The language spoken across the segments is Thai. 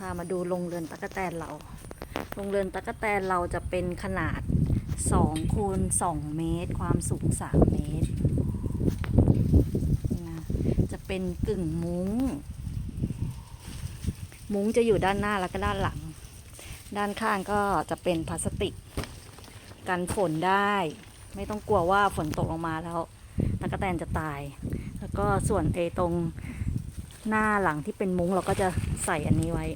พามาดูโรงเรือนตะกแตนเราโรงเรือนตะกแตนเราจะเป็นขนาด2คูณ2เมตร ความสูง 3 เมตร จะเป็นกึ่งมุ้ง มุ้งจะอยู่ด้านหน้าแล้วก็ด้านหลัง ด้านข้างก็จะเป็นพลาสติก กันฝนได้ ไม่ต้องกลัวว่าฝนตกลงมาแล้วตะกแตนจะตาย แล้วก็ส่วนเอตรงหน้าหลังที่เป็นมุ้งเราก็จะใส่อันนี้ไว้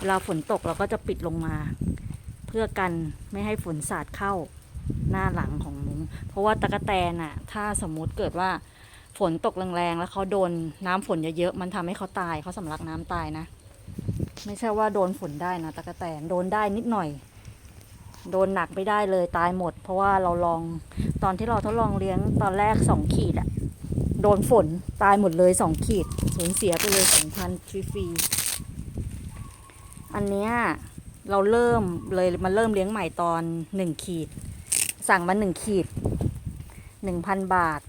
เวลาฝนตกเราก็จะปิดลงมา เพื่อกันไม่ให้ฝนสาดเข้าหน้าหลังของมุ้งเพราะว่าตะกแตนอะถ้าสมมุติเกิดว่าฝนตกแรงๆแล้วเขาโดนน้ำฝนเยอะๆมันทำให้เขาตายเขาสำลักน้ำตายนะ ไม่ใช่ว่าโดนฝนได้นะตะกแตนโดนได้นิดหน่อย โดนหนักไม่ได้เลยตายหมด เพราะว่าเราลองตอนที่เราทดลองเลี้ยงตอนแรกสองขีดอะโดนฝนตายหมดเลยสองขีดสูญเสียไปเลยสองพันฟรีๆ อันเนี้ยเราเริ่มเลยมาเริ่มเลี้ยงใหม่ตอนหนึ่งขีด สั่งมาหนึ่งขีดหนึ่งพันบาท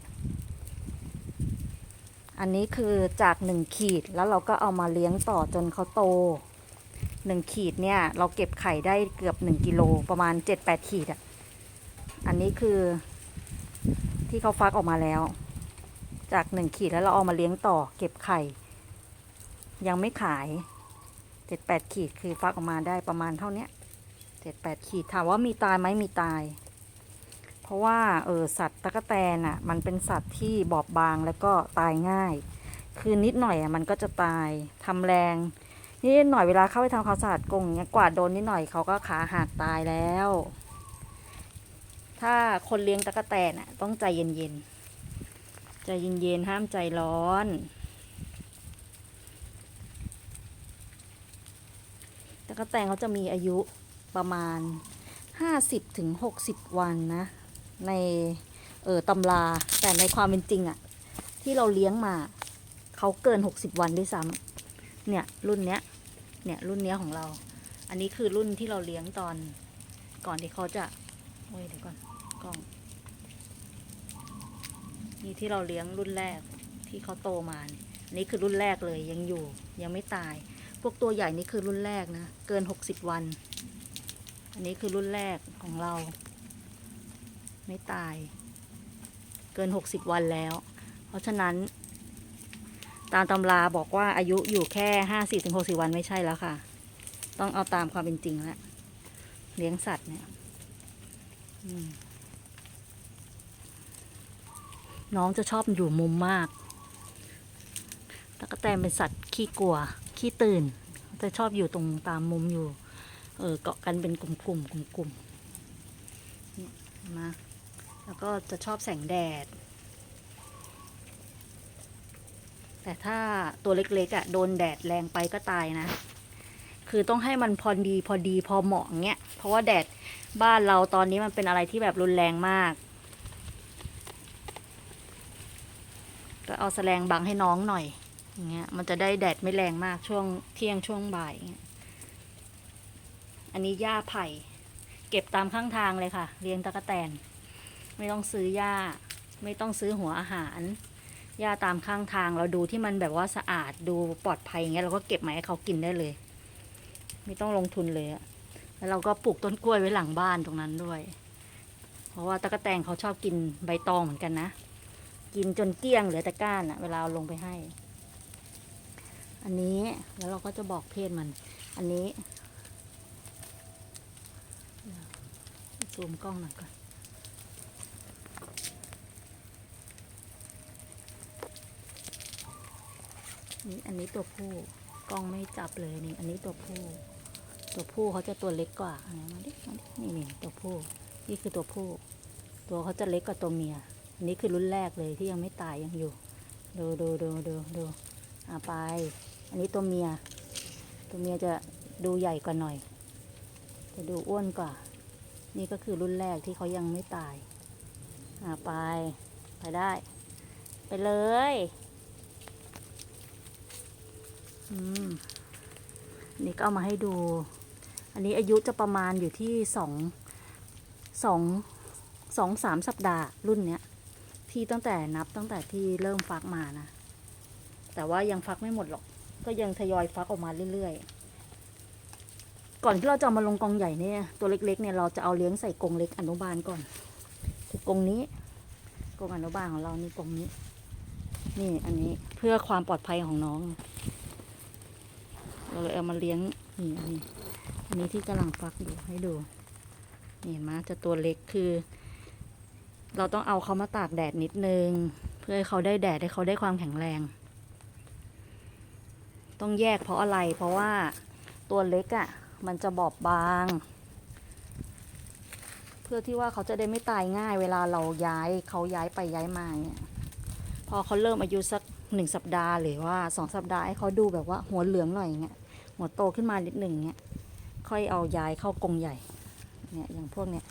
อันนี้คือจากหนึ่งขีดแล้วเราก็เอามาเลี้ยงต่อจนเขาโตหนึ่งขีดเนี่ย เราเก็บไข่ได้เกือบหนึ่งกิโลประมาณเจ็ดแปดขีดอะ่ะ อันนี้คือที่เขาฟักออกมาแล้ว จากหนึ่งขีดแล้วเราเอามาเลี้ยงต่อเก็บไข่ ยังไม่ขาย จ็ดแปดขีดคือฟักออกมาได้ประมาณเท่านี้เจ็ดแปดขีดถามว่ามีตายไหมมีตาย เพราะว่าเออสัตว์ตะกแตนอะ มันเป็นสัตว์ที่บอบบางแล้วก็ตายง่าย คือนิดหน่อยอะมันก็จะตายทำแรงนี่หน่อยเวลาเข้าไปทำความสะอาดกรงเงี้ยกวาดโดนนิดหน่อยเขาก็ขาหักตายแล้ว ถ้าคนเลี้ยงตะกแตนอะต้องใจเย็นๆใจเย็นๆห้ามใจร้อน ตะกแตนเขาจะมีอายุประมาณห้าสิบถึงวันนะ ในเออตำราแต่ในความเป็นจริงอะที่เราเลี้ยงมาเขาเกินหกสิบวันด้วยซ้ำเนี่ยรุ่นเนี้ยเนี่ยรุ่นเนี้ยของเรา อันนี้คือรุ่นที่เราเลี้ยงตอนก่อนที่เขาจะโอ้ยเดี๋ยวก่อนกล้องนี่ที่เราเลี้ยงรุ่นแรกที่เขาโตมาเนี่ยนี่คือรุ่นแรกเลยยังอยู่ยังไม่ตาย พวกตัวใหญ่นี่คือรุ่นแรกนะ เกินหกสิบวัน อันนี้คือรุ่นแรกของเรา ไม่ตาย เกินหกสิบวันแล้ว เพราะฉะนั้น ตามตำราบอกว่าอายุอยู่แค่ห้าสิบถึงหกสิบวันไม่ใช่แล้วค่ะ ต้องเอาตามความเป็นจริงแล้วเลี้ยงสัตว์เนี่ยน้องจะชอบอยู่มุมมากตะกแตนเป็นสัตว์ขี้กลัว ขี้ตื่นจะชอบอยู่ตรงตามมุมอยู่ เออเกาะกันเป็นกลุ่มๆกลุ่มๆเนี่ยเห็นไหมแล้วก็จะชอบแสงแดด แต่ถ้าตัวเล็กๆอะ่ะโดนแดดแรงไปก็ตายนะ คือต้องให้มันพอดีพอดีพอเหมาะเงี้ย เพราะว่าแดดบ้านเราตอนนี้มันเป็นอะไรที่แบบรุนแรงมาก ก็เอาแสลงบังให้น้องหน่อย อย่างเงี้ยมันจะได้แดดไม่แรงมากช่วงเที่ยงช่วงบ่าย อันนี้หญ้าไผ่ เก็บตามข้างทางเลยค่ะ เลี้ยงตะกแตน ไม่ต้องซื้อหญ้า ไม่ต้องซื้อหัวอาหารหญ้าตามข้างทางเราดูที่มันแบบว่าสะอาดดูปลอดภัยอย่างเงี้ยเราก็เก็บมาให้เขากินได้เลย ไม่ต้องลงทุนเลยอะแล้วเราก็ปลูกต้นกล้วยไว้หลังบ้านตรงนั้นด้วย เพราะว่าตะกแตนเขาชอบกินใบตองเหมือนกันนะ กินจนเกลี้ยงเหลือแต่ก้านอะเวลาเอาลงไปให้ อันนี้แล้วเราก็จะบอกเพศมัน อันนี้ซูมกล้องหน่อยก่อนนี่อันนี้ตัวผู้กล้องไม่จับเลยนี่ อันนี้ตัวผู้ ตัวผู้เขาจะตัวเล็กกว่าอันนี้มาดิมาดินี่นี่ตัวผู้ นี่คือตัวผู้ ตัวเขาจะเล็กกว่าตัวเมีย อันนี้คือรุ่นแรกเลยที่ยังไม่ตายยังอยู่ ดูดูดูดูดูอ่าไป อันนี้ตัวเมีย ตัวเมียจะดูใหญ่กว่าหน่อย จะดูอ้วนกว่า นี่ก็คือรุ่นแรกที่เขายังไม่ตายอ่าไป ไปได้ ไปเลย อืม นี่ก็เอามาให้ดู อันนี้อายุจะประมาณอยู่ที่สอง สอง สองสามสัปดาห์รุ่นเนี้ย ที่ตั้งแต่นับตั้งแต่ที่เริ่มฟักมานะ แต่ว่ายังฟักไม่หมดหรอก ก็ยังทยอยฟักออกมาเรื่อยๆ ก่อนที่เราจะมาลงกรงใหญ่เนี่ย ตัวเล็กๆเนี่ยเราจะเอาเลี้ยงใส่กรงเล็กอนุบาลก่อน คือกรงนี้กรงอนุบาลของเรานี่กรงนี้ นี่อันนี้เพื่อความปลอดภัยของน้อง เราเลยเอามาเลี้ยงนี่อันนี้อันนี้ที่กำลังฟักอยู่ให้ดูเห็นไหมจะตัวเล็กคือ เราต้องเอาเขามาตากแดดนิดนึง เพื่อให้เขาได้แดดให้เขาได้ความแข็งแรง ต้องแยกเพราะอะไร เพราะว่าตัวเล็กอะ่ะ มันจะบอบบาง เพื่อที่ว่าเขาจะได้ไม่ตายง่ายเวลาเราย้ายเขาย้ายไปย้ายมาเนี่ยพอเขาเริ่มอายุสักหนึ่งสัปดาห์หรือว่าสองสัปดาห์ให้เขาดูแบบว่าหัวเหลืองหน่อยเงี้ยหัวโตขึ้นมานิดหนึ่งเงี้ยค่อยเอาย้ายเข้ากรงใหญ่เนี่ยอย่างพวกเนี้ย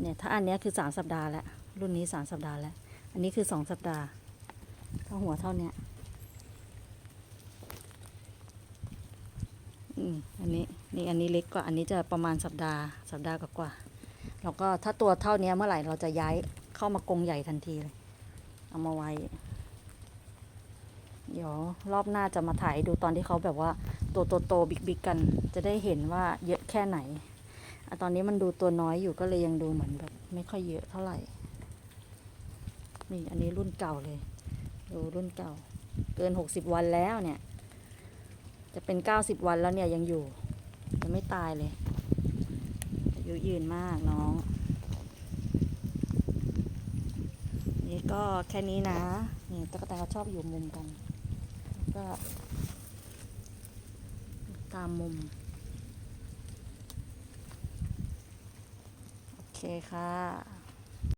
เนี่ยถ้าอันนี้คือสามสัปดาห์แล้วรุ่นนี้สามสัปดาห์แล้ว อันนี้คือสองสัปดาห์ถ้าหัวเท่าเนี้ย อืมอันนี้นี่อันนี้เล็กกว่าอันนี้จะประมาณสัปดาห์สัปดาห์กว่าๆแล้วก็ถ้าตัวเท่านี้เมื่อไหร่เราจะย้ายเข้ามากรงใหญ่ทันทีเลย เอามาไว้ เดี๋ยวรอบหน้าจะมาถ่ายดูตอนที่เขาแบบว่าตัวโตๆบิ๊กๆกัน จะได้เห็นว่าเยอะแค่ไหนอะตอนนี้มันดูตัวน้อยอยู่ก็เลยยังดูเหมือนแบบ ไม่ค่อยเยอะเท่าไหร่ นี่อันนี้รุ่นเก่าเลย ดูรุ่นเก่า เกินหกสิบวันแล้วเนี่ย จะเป็นเก้าสิบวันแล้วเนี่ยยังอยู่ยังไม่ตายเลยอายุยืนมากน้อง นี่ก็แค่นี้นะ นี่ตะกแตนเขาชอบอยู่มุมกัน ก็ ตามมุม โอเคค่ะ